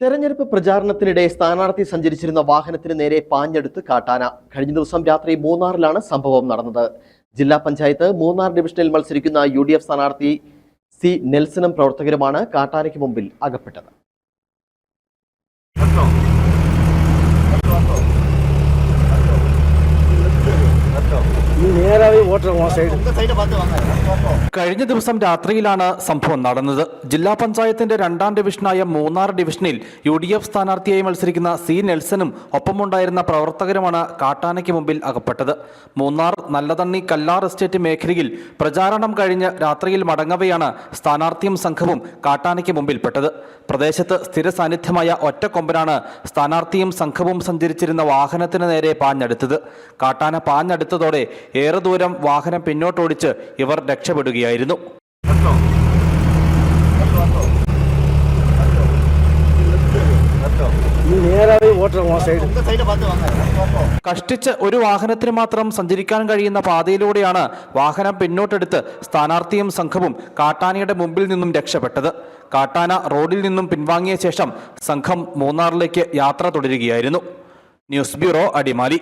തെരഞ്ഞെടുപ്പ് പ്രചാരണത്തിനിടെ സ്ഥാനാർത്ഥി സഞ്ചരിച്ചിരുന്ന വാഹനത്തിന് നേരെ പാഞ്ഞെടുത്ത് കാട്ടാന. കഴിഞ്ഞ ദിവസം രാത്രി മൂന്നാറിലാണ് സംഭവം നടന്നത്. ജില്ലാ പഞ്ചായത്ത് മൂന്നാർ ഡിവിഷനിൽ മത്സരിക്കുന്ന യു സ്ഥാനാർത്ഥി സി നെൽസനും പ്രവർത്തകരുമാണ് കാട്ടാനയ്ക്ക് മുമ്പിൽ അകപ്പെട്ടത്. നിരവധി വോട്ടർ കഴിഞ്ഞ ദിവസം രാത്രിയിലാണ് സംഭവം നടന്നത്. ജില്ലാ പഞ്ചായത്തിന്റെ രണ്ടാം ഡിവിഷനായ മൂന്നാർ ഡിവിഷനിൽ യു ഡി എഫ് സ്ഥാനാർത്ഥിയായി മത്സരിക്കുന്ന സി നെൽസനും ഒപ്പമുണ്ടായിരുന്ന പ്രവർത്തകരുമാണ് കാട്ടാനയ്ക്ക് മുമ്പിൽ അകപ്പെട്ടത്. മൂന്നാർ നല്ലതണ്ണി കല്ലാർ എസ്റ്റേറ്റ് മേഖലയിൽ പ്രചാരണം കഴിഞ്ഞ് രാത്രിയിൽ മടങ്ങവെയാണ് സ്ഥാനാർത്ഥിയും സംഘവും കാട്ടാനയ്ക്ക് മുമ്പിൽപ്പെട്ടത്. പ്രദേശത്ത് സ്ഥിര സാന്നിധ്യമായ ഒറ്റക്കൊമ്പനാണ് സ്ഥാനാർത്ഥിയും സംഘവും സഞ്ചരിച്ചിരുന്ന വാഹനത്തിന് നേരെ പാഞ്ഞെടുത്തത്. കാട്ടാന പാഞ്ഞെടുത്തതോടെ ഏറെ ദൂരം ദൂരം വാഹനം പിന്നോട്ടോടിച്ച് ഇവർ രക്ഷപ്പെടുകയായിരുന്നു. കഷ്ടിച്ച് ഒരു വാഹനത്തിന് മാത്രം സഞ്ചരിക്കാൻ കഴിയുന്ന പാതയിലൂടെയാണ് വാഹനം പിന്നോട്ടെടുത്ത് സ്ഥാനാർത്ഥിയും സംഘവും കാട്ടാനയുടെ മുമ്പിൽ നിന്നും രക്ഷപ്പെട്ടത്. കാട്ടാന റോഡിൽ നിന്നും പിൻവാങ്ങിയ ശേഷം സംഘം മൂന്നാറിലേക്ക് യാത്ര തുടരുകയായിരുന്നു. News bureau Adimali.